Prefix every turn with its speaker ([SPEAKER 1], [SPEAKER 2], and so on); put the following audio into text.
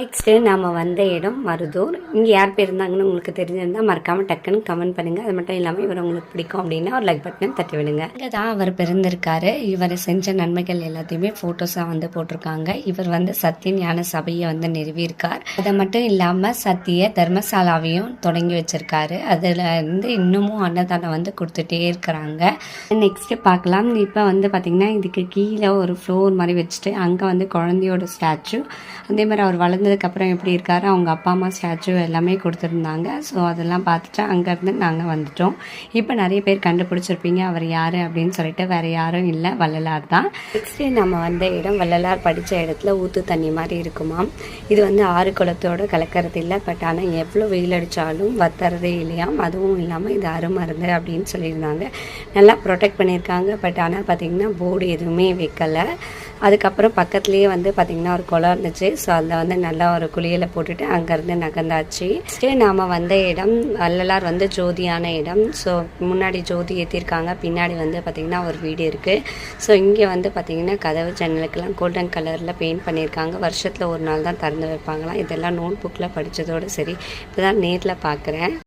[SPEAKER 1] Next நாம் வந்த இடம் மருதூர். இங்கே யார் பேர் இருந்தாங்கன்னு உங்களுக்கு தெரிஞ்சிருந்தால் மறக்காமல் டக்குன்னு கமெண்ட் பண்ணுங்கள் அது மட்டும் இல்லாமல் இவர் உங்களுக்கு பிடிக்கும் அப்படின்னா ஒரு லைக் பட்டன் தட்டி விடுங்க. இங்கே தான் அவர் பிறந்திருக்காரு. இவர் செஞ்ச நன்மைகள் எல்லாத்தையுமே ஃபோட்டோஸாக வந்து போட்டிருக்காங்க. இவர் வந்து சத்திய ஞான சபையை வந்து நிறுவியிருக்கார். அதை மட்டும் இல்லாமல் சத்திய தர்மசாலாவையும் தொடங்கி வச்சிருக்காரு. அதில் இருந்து இன்னமும் அன்னதானம் வந்து கொடுத்துட்டே இருக்கிறாங்க. நெக்ஸ்ட்டு பார்க்கலாம். இப்போ வந்து பார்த்திங்கன்னா இதுக்கு கீழே ஒரு ஃப்ளோர் மாதிரி வச்சுட்டு அங்கே வந்து குழந்தையோட ஸ்டாச்சு அதே மாதிரி அவர் வந்ததுக்கப்புறம் எப்படி இருக்காரு அவங்க அப்பா அம்மா ஸ்டாச்சு எல்லாமே கொடுத்துருந்தாங்க. ஸோ அதெல்லாம் பார்த்துட்டு அங்கேருந்து நாங்கள் வந்துட்டோம். இப்போ நிறைய பேர் கண்டுபிடிச்சிருப்பீங்க அவர் யார் அப்படின்னு சொல்லிட்டு வேறு யாரும் இல்லை வள்ளலார் தான். நெக்ஸ்ட்டு நம்ம வந்த இடம் வள்ளலார் படித்த இடத்துல ஊற்று தண்ணி மாதிரி இருக்குமாம் இது வந்து ஆறு குளத்தோடு கலக்கிறது இல்லை பட் ஆனால் எவ்வளோ வெயில் அடித்தாலும் வத்துறதே இல்லையாம் அதுவும் இல்லாமல் இது அருமருந்து அப்படின்னு சொல்லியிருந்தாங்க. நல்லா ப்ரொடெக்ட் பண்ணியிருக்காங்க பட் ஆனால் பார்த்தீங்கன்னா போர்டு எதுவுமே வைக்கலை. அதுக்கப்புறம் பக்கத்துலேயே வந்து பார்த்திங்கன்னா ஒரு குளம் இருந்துச்சு. ஸோ அதில் வந்து நல்லா ஒரு குளியலை போட்டுட்டு அங்கேருந்து நகர்ந்தாச்சு. நாம் வந்த இடம் வள்ளலார் வந்து ஜோதியான இடம். ஸோ முன்னாடி ஜோதி ஏற்றிருக்காங்க பின்னாடி வந்து பார்த்திங்கன்னா ஒரு வீடு இருக்குது ஸோ இங்கே வந்து பார்த்திங்கன்னா கதவு ஜன்னலுக்கெல்லாம் கோல்டன் கலரில் பெயிண்ட் பண்ணியிருக்காங்க வருஷத்தில் ஒரு நாள் தான் திறந்து வைப்பாங்களாம். இதெல்லாம் நோட் புக்கில் படித்ததோடு சரி. இப்போ தான் நேரில் பார்க்குறேன்